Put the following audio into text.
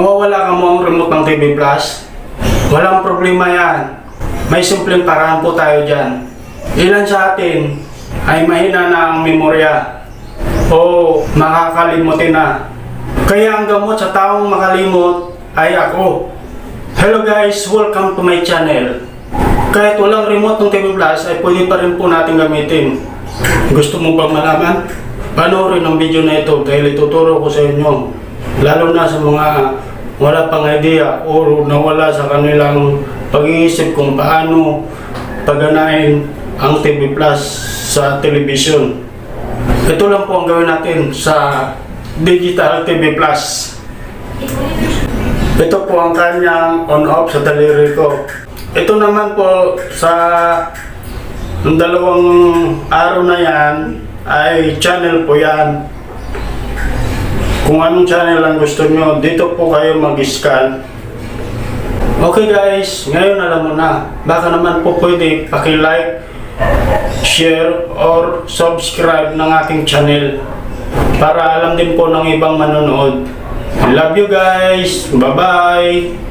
Nawawala ka mo ang remote ng TV Plus? Walang problema yan. May simpleng paraan po tayo dyan. Ilan sa atin ay mahina na ang memorya o makakalimutin na. Kaya ang gamot sa taong makalimot ay ako. Hello guys, welcome to my channel. Kahit walang remote ng TV Plus ay pwede pa rin po natin gamitin. Gusto mo bang malaman? Panoorin ang video na ito dahil ituturo ko sa inyo. Lalo na sa mga wala pang idea o nawala sa kanilang pag-iisip kung paano pagganahin ang TV Plus sa television. Ito lang po ang gawin natin sa Digital TV Plus. Ito po ang kanyang on-off sa daliri ko. Ito naman po sa ng dalawang araw na yan ay channel po yan. Kung anong channel ang gusto nyo, dito po kayo mag-scan. Okay guys, ngayon alam mo na. Baka naman po pwede paki-like, share, or subscribe ng aking channel para alam din po ng ibang manonood. Love you guys! Bye-bye!